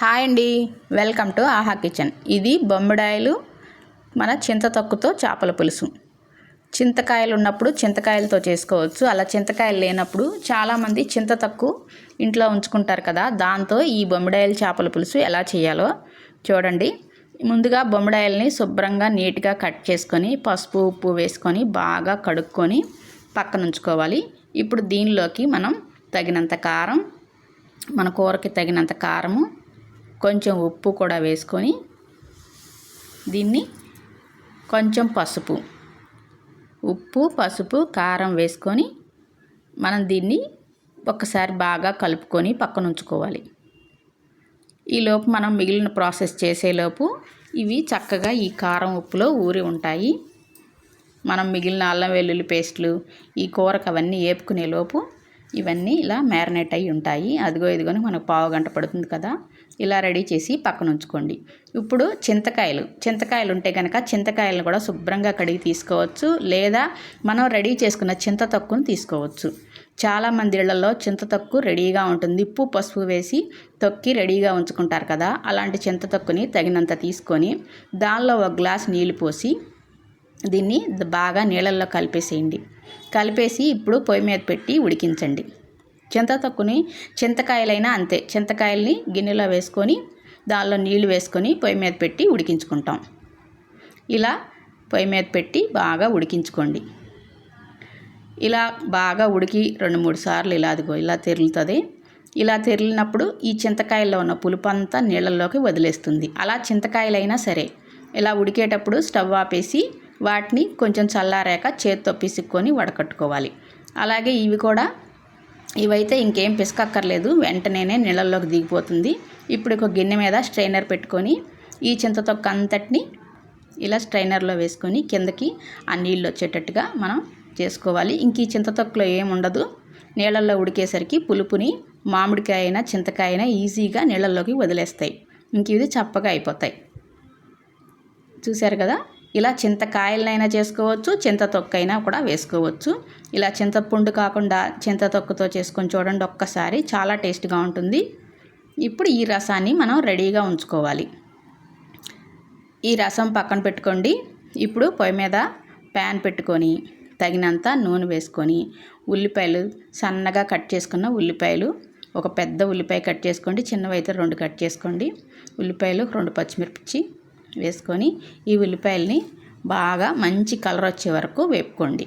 Hi అండి. Welcome to Aha kitchen. ఇది బొమ్మిడాయలు మన చింతతొక్కుతో చేపల పులుసు. చింతకాయలు ఉన్నప్పుడు చింతకాయలతో చేసుకోవచ్చు. అలా చింతకాయలు లేనప్పుడు చాలామంది చింతతొక్కు ఇంట్లో ఉంచుకుంటారు కదా దాంతో ఈ బొమ్మిడాయలు చేపల పులుసు ఎలా చేయాలో చూడండి. ముందుగా బొమ్మిడాయల్ని శుభ్రంగా నీట్గా కట్ చేసుకొని పసుపు ఉప్పు వేసుకొని బాగా కడుక్కొని పక్కన ఉంచుకోవాలి. ఇప్పుడు దీనిలోకి మనం తగినంత కారం మన కూరకి తగినంత కారము కొంచెం ఉప్పు కూడా వేసుకొని దీన్ని కొంచెం పసుపు ఉప్పు పసుపు కారం వేసుకొని మనం దీన్ని ఒకసారి బాగా కలుపుకొని పక్కన ఉంచుకోవాలి. ఈలోపు మనం మిగిలిన ప్రాసెస్ చేసేలోపు ఇవి చక్కగా ఈ కారం ఉప్పులో ఊరి ఉంటాయి. మనం మిగిలిన అల్లం వెల్లుల్లి పేస్ట్లు ఈ కూరకు అవన్నీ వేపుకునేలోపు ఇవన్నీ ఇలా మ్యారినేట్ అయి ఉంటాయి. అదిగో ఇదిగోని మనకు పావు గంట పడుతుంది కదా. ఇలా రెడీ చేసి పక్కన ఉంచుకోండి ఇప్పుడు చింతకాయలు. చింతకాయలు ఉంటే కనుక చింతకాయలను కూడా శుభ్రంగా కడిగి తీసుకోవచ్చు. లేదా మనం రెడీ చేసుకున్న చింత తొక్కును తీసుకోవచ్చు. చాలామంది ఇళ్ళలో చింత తొక్కు రెడీగా ఉంటుంది. ఉప్పు పసుపు వేసి తొక్కి రెడీగా ఉంచుకుంటారు కదా. అలాంటి చింత తొక్కుని తగినంత తీసుకొని దానిలో ఒక గ్లాస్ నీళ్ళు పోసి దీన్ని బాగా నీళ్ళల్లో కలిపేసేయండి. కలిపేసి ఇప్పుడు పొయ్యి మీద పెట్టి ఉడికించండి. చింత తొక్కుని చింతకాయలైనా అంతే. చింతకాయల్ని గిన్నెలో వేసుకొని దానిలో నీళ్ళు వేసుకొని పొయ్యి మీద పెట్టి ఉడికించుకుంటాం. ఇలా పొయ్యి మీద పెట్టి బాగా ఉడికించుకోండి. ఇలా బాగా ఉడికి రెండు మూడు సార్లు ఇలా అదిగో ఇలా తెరులుతుంది. ఇలా తెరిలినప్పుడు ఈ చింతకాయల్లో ఉన్న పులుపు అంతా నీళ్ళల్లోకి వదిలేస్తుంది. అలా చింతకాయలైనా సరే ఇలా ఉడికేటప్పుడు స్టవ్ ఆపేసి వాటిని కొంచెం చల్లారాక చేత్తో పిసుక్కొని వడకట్టుకోవాలి. అలాగే ఇవి కూడా ఇవైతే ఇంకేం పిసకక్కర్లేదు. వెంటనే నీళ్ళల్లోకి దిగిపోతుంది. ఇప్పుడు ఒక గిన్నె మీద స్ట్రైనర్ పెట్టుకొని ఈ చింతతొక్క అంతటిని ఇలా స్ట్రైనర్లో వేసుకొని కిందకి ఆ నీళ్ళు వచ్చేటట్టుగా మనం చేసుకోవాలి. ఇంక ఈ చింతతొక్కలో ఏముండదు నీళ్ళల్లో ఉడికేసరికి పులుపుని మామిడికాయ అయినా చింతకాయ అయినా ఈజీగా నీళ్ళల్లోకి వదిలేస్తాయి. ఇంక ఇది చప్పగా అయిపోతాయి. చూశారు కదా? ఇలా చింతకాయలనైనా చేసుకోవచ్చు చింత తొక్కైనా కూడా వేసుకోవచ్చు. ఇలా చింతపుండు కాకుండా చింత తొక్కుతో చేసుకొని చూడండి ఒక్కసారి చాలా టేస్ట్గా ఉంటుంది. ఇప్పుడు ఈ రసాన్ని మనం రెడీగా ఉంచుకోవాలి. ఈ రసం పక్కన పెట్టుకోండి. ఇప్పుడు పొయ్యి మీద ప్యాన్ పెట్టుకొని తగినంత నూనె వేసుకొని ఉల్లిపాయలు సన్నగా కట్ చేసుకున్న ఉల్లిపాయలు ఒక పెద్ద ఉల్లిపాయ కట్ చేసుకోండి చిన్నవైతే రెండు కట్ చేసుకోండి. ఉల్లిపాయలు రెండు పచ్చిమిర్చి వేసుకొని ఈ ఉల్లిపాయల్ని బాగా మంచి కలర్ వచ్చే వరకు వేపుకోండి.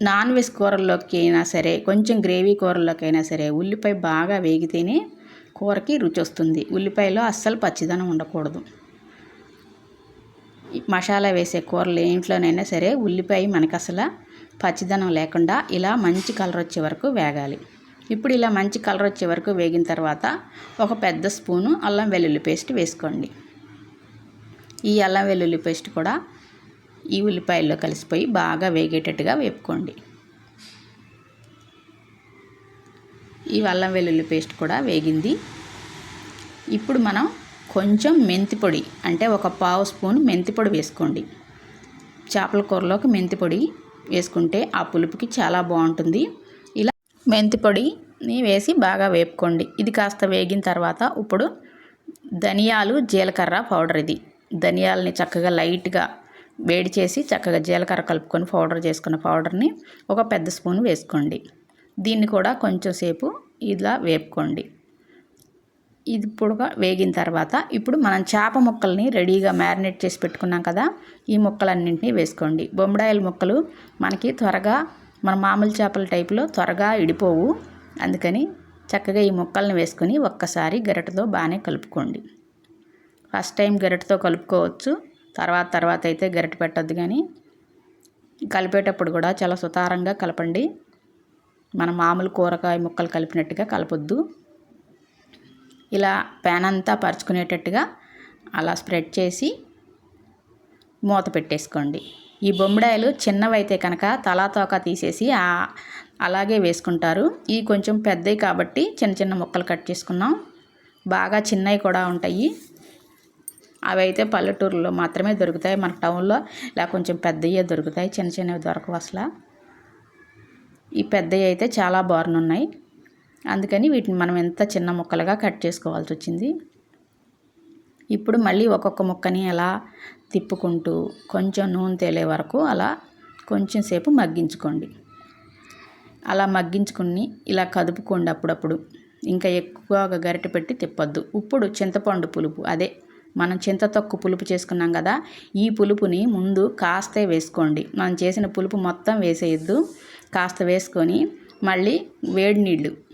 నాన్ వెజ్ కూరల్లోకి అయినా సరే కొంచెం గ్రేవీ కూరల్లోకి అయినా సరే ఉల్లిపాయ బాగా వేగితేనే కూరకి రుచి వస్తుంది. ఉల్లిపాయలో అస్సలు పచ్చిదనం ఉండకూడదు. మసాలా వేసే కూరలు ఇంట్లోనైనా సరే ఉల్లిపాయ మనకు అసలు పచ్చిదనం లేకుండా ఇలా మంచి కలర్ వచ్చే వరకు వేగాలి. ఇప్పుడు ఇలా మంచి కలర్ వచ్చే వరకు వేగిన తర్వాత ఒక పెద్ద స్పూను అల్లం వెల్లుల్లి పేస్ట్ వేసుకోండి. ఈ అల్లం వెల్లుల్లి పేస్ట్ కూడా ఈ ఉల్లిపాయల్లో కలిసిపోయి బాగా వేగేటట్టుగా వేపుకోండి. ఈ అల్లం వెల్లుల్లి పేస్ట్ కూడా వేగింది. ఇప్పుడు మనం కొంచెం మెంతి పొడి అంటే ఒక పావు స్పూన్ మెంతి పొడి వేసుకోండి. చేపల కూరలోకి మెంతి పొడి వేసుకుంటే ఆ పులుపుకి చాలా బాగుంటుంది. మెంతి పొడిని వేసి బాగా వేపుకోండి. ఇది కాస్త వేగిన తర్వాత ఇప్పుడు ధనియాలు జీలకర్ర పౌడర్ ఇది. ధనియాలని చక్కగా లైట్గా వేడి చేసి చక్కగా జీలకర్ర కలుపుకొని పౌడర్ చేసుకున్న పౌడర్ని ఒక పెద్ద స్పూన్ వేసుకోండి. దీన్ని కూడా కొంచెం సేపు ఇలా వేపుకోండి. ఇది ఇప్పుడు వేగిన తర్వాత ఇప్పుడు మనం చేప ముక్కల్ని రెడీగా మ్యారినేట్ చేసి పెట్టుకున్నాం కదా ఈ ముక్కలన్నింటినీ వేసుకోండి. బొమ్మడాయిల ముక్కలు మనకి త్వరగా మన మామూలు చేపల టైపులో త్వరగా ఇడిపోవు. అందుకని చక్కగా ఈ ముక్కల్ని వేసుకొని ఒక్కసారి గరిటతో బాగానే కలుపుకోండి. ఫస్ట్ టైం గరిటతో కలుపుకోవచ్చు. తర్వాత తర్వాత అయితే గరిట పెట్టద్దు కానీ కలిపేటప్పుడు కూడా చాలా సుతారంగా కలపండి. మన మామూలు కూరగాయ ముక్కలు కలిపినట్టుగా కలపొద్దు. ఇలా ప్యాన్ అంతా పరుచుకునేటట్టుగా అలా స్ప్రెడ్ చేసి మూత పెట్టేసుకోండి. ఈ బొమ్మిడాయలు చిన్నవైతే కనుక తలాతోక తీసేసి అలాగే వేసుకుంటారు. ఇవి కొంచెం పెద్దవి కాబట్టి చిన్న చిన్న ముక్కలు కట్ చేసుకున్నాం బాగా చిన్నవి కూడా ఉంటాయి. అవి అయితే పల్లెటూరులో మాత్రమే దొరుకుతాయి. మన టౌన్లో ఇలా కొంచెం పెద్దవి దొరుకుతాయి. చిన్న చిన్నవి దొరకవు అసలు. ఈ పెద్దవి అయితే చాలా బాగున్నాయి. అందుకని వీటిని మనం ఎంత చిన్న ముక్కలుగా కట్ చేసుకోవాల్సి వచ్చింది. ఇప్పుడు మళ్ళీ ఒక్కొక్క ముక్కని అలా తిప్పుకుంటూ కొంచెం నూనె తేలే వరకు అలా కొంచెం సేపు మగ్గించుకోండి. అలా మగ్గించుకుని ఇలా కదుపుకోండి అప్పుడప్పుడు. ఇంకా ఎక్కువగా గరిట పెట్టి తిప్పొద్దు. ఇప్పుడు చింతపండు పులుపు. అదే మనం చింత తొక్కు పులుపు చేసుకున్నాం కదా ఈ పులుపుని ముందు కాస్తే వేసుకోండి. మనం చేసిన పులుపు మొత్తం వేసేయద్దు. కాస్త వేసుకొని మళ్ళీ వేడి నీళ్ళు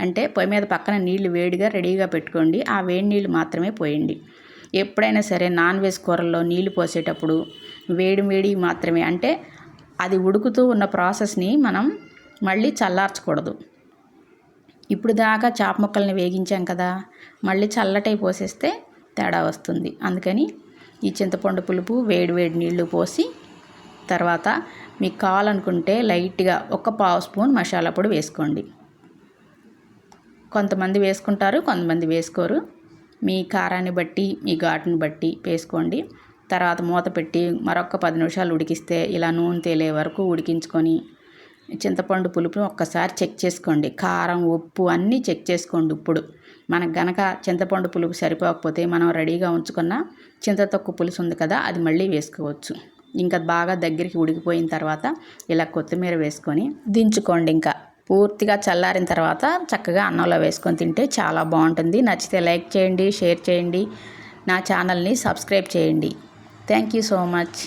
అంటే పొయ్యి మీద పక్కన నీళ్ళు వేడిగా రెడీగా పెట్టుకోండి. ఆ వేడి నీళ్ళు మాత్రమే పోయండి. ఎప్పుడైనా సరే నాన్ వెజ్ కూరల్లో నీళ్ళు పోసేటప్పుడు వేడి వేడి మాత్రమే అంటే అది ఉడుకుతూ ఉన్న ప్రాసెస్ని మనం మళ్ళీ చల్లార్చకూడదు. ఇప్పుడు దాకా చాప ముక్కల్ని వేగించాం కదా మళ్ళీ చల్లటై పోసేస్తే తేడా వస్తుంది. అందుకని ఈ చింతపండు పులుపు వేడి వేడి నీళ్ళు పోసి తర్వాత మీకు కావాలనుకుంటే లైట్గా ఒక పావు స్పూన్ మసాలా పొడి వేసుకోండి. కొంతమంది వేసుకుంటారు కొంతమంది వేసుకోరు. మీ కారాన్ని బట్టి మీ ఘాటుని బట్టి వేసుకోండి. తర్వాత మూత పెట్టి మరొక పది నిమిషాలు ఉడికిస్తే ఇలా నూనె తేలే వరకు ఉడికించుకొని చింతపండు పులుపుని ఒక్కసారి చెక్ చేసుకోండి. కారం ఉప్పు అన్నీ చెక్ చేసుకోండి ఇప్పుడు. మనకు గనక చింతపండు పులుపు సరిపోకపోతే మనం రెడీగా ఉంచుకున్న చింతతొక్కు పులుసు ఉంది కదా అది మళ్ళీ వేసుకోవచ్చు. ఇంకా బాగా దగ్గరికి ఉడికిపోయిన తర్వాత ఇలా కొత్తిమీర వేసుకొని దించుకోండి ఇంకా. పూర్తిగా చల్లారిన తర్వాత చక్కగా అన్నంలో వేసుకొని తింటే చాలా బాగుంటుంది. నచ్చితే లైక్ చేయండి షేర్ చేయండి. నా ఛానల్ని సబ్స్క్రైబ్ చేయండి. Thank you so much.